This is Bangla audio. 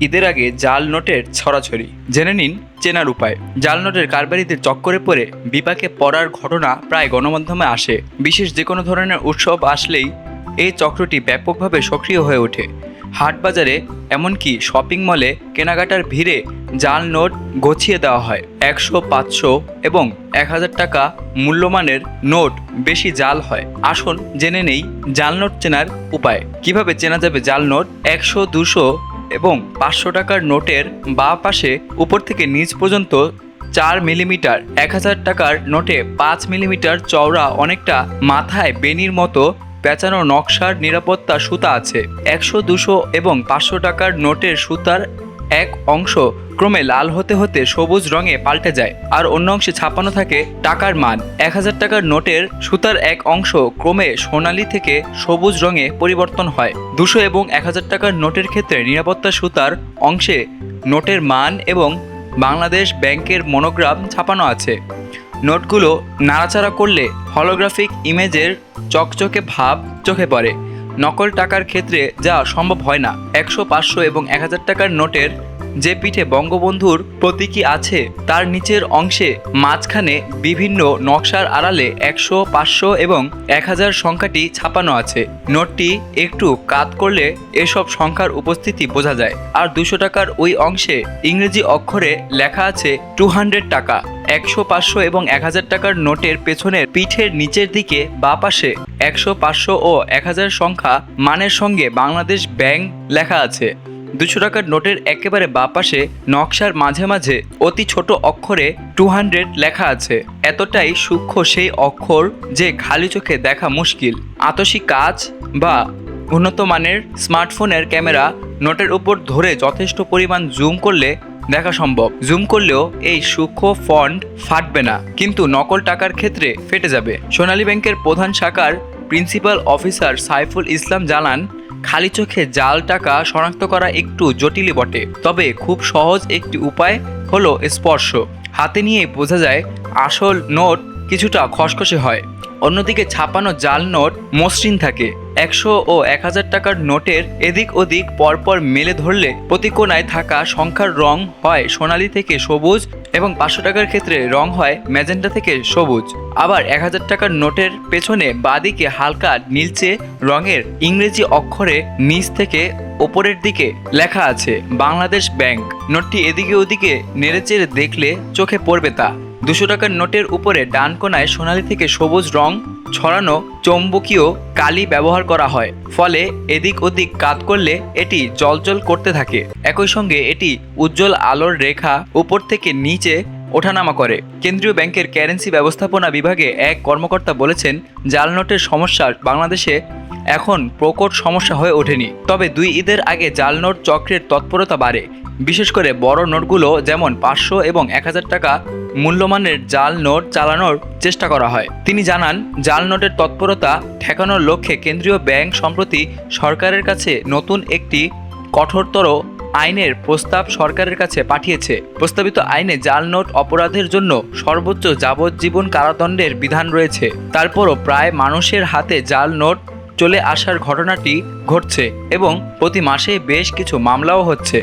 ঈদের আগে জাল নোটের ছড়াছড়ি। জেনে নিন চেনার উপায়। জাল নোটের কারবারিদের চক্করে পড়ে বিপাকে পড়ার ঘটনা প্রায় গণমাধ্যমে আসে। বিশেষ যে কোনো ধরনের উৎসব আসলেই এই চক্রটি ব্যাপকভাবে সক্রিয় হয়ে ওঠে। হাট বাজারে এমনকি শপিং মলে, কেনাকাটার ভিড়ে জাল নোট গছিয়ে দেওয়া হয়। একশো, পাঁচশো এবং এক হাজার টাকা মূল্যমানের নোট বেশি জাল হয়। আসুন জেনে নেই জাল নোট চেনার উপায়। কীভাবে চেনা যাবে জাল নোট? একশো, দুশো এবং পাঁচশো টাকার নোটের বা পাশে উপর থেকে নিচ পর্যন্ত চার মিলিমিটার, এক হাজার টাকার নোটে পাঁচ মিলিমিটার চওড়া অনেকটা মাথায় বেনির মতো পেঁচানো নকশার নিরাপত্তা সুতা আছে। একশো, দুশো এবং পাঁচশো টাকার নোটের সুতার এক অংশ ক্রমে লাল হতে হতে সবুজ রঙে পাল্টে যায়, আর অন্য অংশে ছাপানো থাকে টাকার মান। এক হাজার টাকার নোটের সুতার এক অংশ ক্রমে সোনালি থেকে সবুজ রঙে পরিবর্তন হয়। দুশো এবং এক হাজার টাকার নোটের ক্ষেত্রে নিরাপত্তা সুতার অংশে নোটের মান এবং বাংলাদেশ ব্যাংকের মনোগ্রাম ছাপানো আছে। নোটগুলো নাড়াচাড়া করলে হলোগ্রাফিক ইমেজের চকচকে ভাব চোখে পড়ে। নকল টাকার ক্ষেত্রে যা সম্ভব হয় না। একশো, পাঁচশো এবং এক হাজার টাকার নোটের যে পিঠে বঙ্গবন্ধুর প্রতীকী আছে, তার নিচের অংশে মাঝখানে বিভিন্ন নকশার আড়ালে একশো, পাঁচশো এবং এক হাজার সংখ্যাটি ছাপানো আছে। নোটটি একটু কাত করলে এসব সংখ্যার উপস্থিতি বোঝা যায়। আর দুশো টাকার ওই অংশে ইংরেজি অক্ষরে লেখা আছে টু হান্ড্রেড টাকা। একশো, পাঁচশো এবং এক হাজার টাকার নোটের পেছনের পিঠের নিচের দিকে বা পাশে একশো, পাঁচশো ও এক হাজার সংখ্যা মানের সঙ্গে বাংলাদেশ ব্যাংক লেখা আছে। দুশো টাকার নোটের একেবারে বা পাশে নকশার মাঝে মাঝে অতি ছোট অক্ষরে টু হান্ড্রেড লেখা আছে। এতটাই সূক্ষ্ম সেই অক্ষর যে খালি চোখে দেখা মুশকিল। আতসী কাজ বা উন্নত মানের স্মার্টফোনের ক্যামেরা নোটের উপর ধরে যথেষ্ট পরিমাণ জুম করলে দেখা সম্ভব। জুম করলেও এই সূক্ষ্ম ফন্ট ফাটবে না, কিন্তু নকল টাকার ক্ষেত্রে ফেটে যাবে। সোনালী ব্যাংকের প্রধান শাখার প্রিন্সিপাল অফিসার সাইফুল ইসলাম জানান খালি চোখে জাল টাকা শনাক্ত করা একটু জটিলই বটে। তবে খুব সহজ একটি উপায় হলো স্পর্শ। হাতে নিয়ে বোঝা যায়, আসল নোট কিছুটা খসখসে হয়। অন্যদিকে ছাপানো জাল নোট মসৃণ থাকে। একশো ও এক হাজার টাকার নোটের এদিক ওদিক পরপর মেলে ধরলে প্রতি কোণায় থাকা সংখ্যার রং হয় সোনালি থেকে সবুজ এবং পাঁচশো টাকার ক্ষেত্রে রং হয় ম্যাজেন্টা থেকে সবুজ। আবার এক হাজার টাকার নোটের পেছনে বাদিকে হালকা নীলচে রঙের ইংরেজি অক্ষরে নিচ থেকে ওপরের দিকে লেখা আছে, বাংলাদেশ ব্যাংক। নোটটি এদিকে ওদিকে নেড়েচেড়ে দেখলে চোখে পড়বে তা। দুশো টাকার নোটের উপরে ডান কোনায় সোনালি থেকে সবুজ রং, ছড়ানো চৌম্বকীয় কালি ব্যবহার করা হয়। ফলে এদিক ওদিক কাত করলে এটি জলজল করতে থাকে। একই সঙ্গে এটি উজ্জ্বল আলোর রেখা উপর থেকে নিচে ওঠানামা করে। কেন্দ্রীয় ব্যাংকের কারেন্সি ব্যবস্থাপনা বিভাগে এক কর্মকর্তা বলেছেন, জাল নোটের সমস্যা বাংলাদেশে এখন প্রকট সমস্যা হয়ে ওঠেনি। তবে দুই ঈদের আগে জাল নোট চক্রের তৎপরতা বাড়ে। বিশেষ করে বড় নোটগুলো যেমন পাঁচশো এবং এক হাজার টাকা মূল্যমানের জাল নোট চালানোর চেষ্টা করা হয়। তিনি জানান, জাল নোটের তৎপরতা ঠেকানোর লক্ষ্যে কেন্দ্রীয় ব্যাংক সম্প্রতি সরকারের কাছে নতুন একটি কঠোরতর আইনের প্রস্তাব সরকারের কাছে পাঠিয়েছে। প্রস্তাবিত আইনে জাল নোট অপরাধের জন্য সর্বোচ্চ যাবজ্জীবন কারাদণ্ডের বিধান রয়েছে। তারপরও প্রায় মানুষের হাতে জাল নোট চলে আসার ঘটনাটি ঘটছে এবং প্রতি মাসে বেশ কিছু মামলাও হচ্ছে।